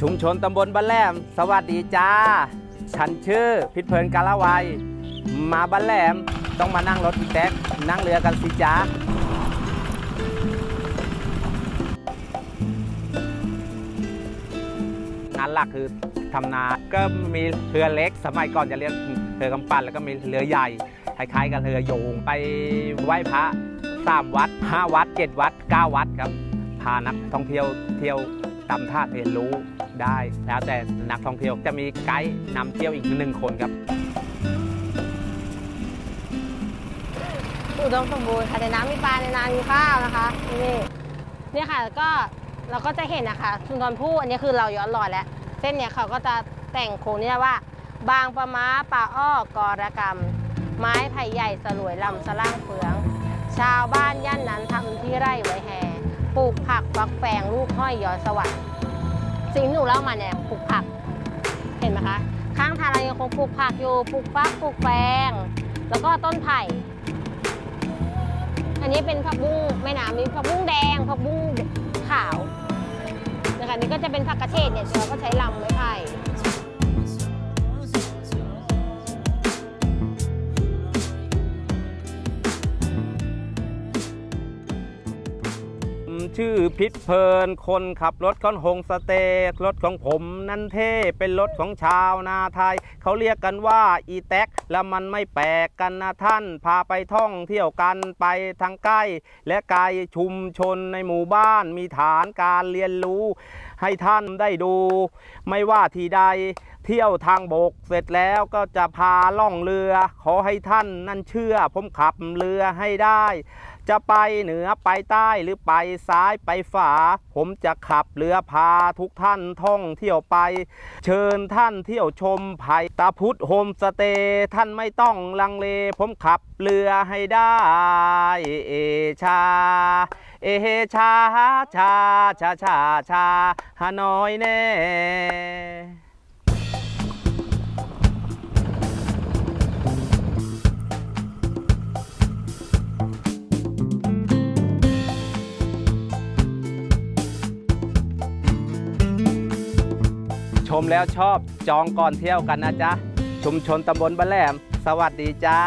ชุมชนตำบลบ้านแหลม สวัสดีจ้า ฉันชื่อพิษเพลินกาลาวัย มาบ้านแหลมต้องมานั่งรถอีแท็กนั่งเรือกันสิจ้างานหลักคือทำนา ก็มีเรือเล็ก สมัยก่อนจะเรียกเรือกำปั้นแล้วก็มีเรือใหญ่ คล้ายๆกับเรือโยง ไปไหว้พระสามวัดห้าวัดเจ็ดวัดเก้าวัดครับ พานักท่องเที่ยวเที่ยว ตำท่าเรียนรู้ได้ แล้วแต่นักท่องเที่ยวจะมีไกด์นำเที่ยวอีกหนึ่งคนครับอุดมสมบูรณ์ค่ะในน้ำมีปลาในนามีข้าวนะคะนี่นี่ค่ะก็เราก็จะเห็นนะคะชุมชนผู้อันนี้คือเราย้อนรอยแล้ว เส้นเนี่ยเขาก็จะแต่งโครงนี่ว่า บางปะมาป่าอ้อกรกรรม ไม้ไผ่ใหญ่สลวยลำสล่างเฟือง ชาวบ้านย่านนั้นทำที่ไร่ไว้แห่ ปลูกผักฟักแฟงลูกห้อยยอสวรรค์สิ่งที่หนูเล่ามาเนี่ยปลูกผัก เห็นไหมคะ ข้างทางเรายังคงปลูกผักอยู่ปลูกฟักปลูกแฟงแล้วก็ต้นไผ่อันนี้เป็นผักบุ้งแม่น้ำมีผักบุ้งแดงผักบุ้งขาวนะคะนี่ก็จะเป็นผักกระเฉดเนี่ยเราก็ใช้ลำไม้ไผ่ ชื่อพิษเพลิน คนขับรถคอนหงสเตกรถของผมนั้นเท่เป็นรถของชาวนาไทย เขาเรียกกันว่าอีแท็กแล้วมันไม่แปลกกันนะท่าน พาไปท่องเที่ยวกันไปทางใกล้ และไกลชุมชนในหมู่บ้านมีฐานการเรียนรู้ ให้ท่านได้ดู ไม่ว่าที่ใด เที่ยวทางบกเสร็จแล้วก็จะพาล่องเรือ ขอให้ท่านนั่นเชื่อ ผมขับเรือให้ได้ จะไปเหนือไปใต้หรือไปซ้ายไปฝา ผมจะขับเรือพาทุกท่านท่องเที่ยวไป เชิญท่านเที่ยวชมไผ่ตาพุทธโฮมสเตย์ท่านไม่ต้องลังเล ผมขับเรือให้ได้ เอชา เอชาชาชาชาชาฮานอยแน่ ชมแล้วชอบจองก่อนเที่ยวกันนะจ๊ะ ชุมชนตำบลบ้านแหลม สวัสดีจ้า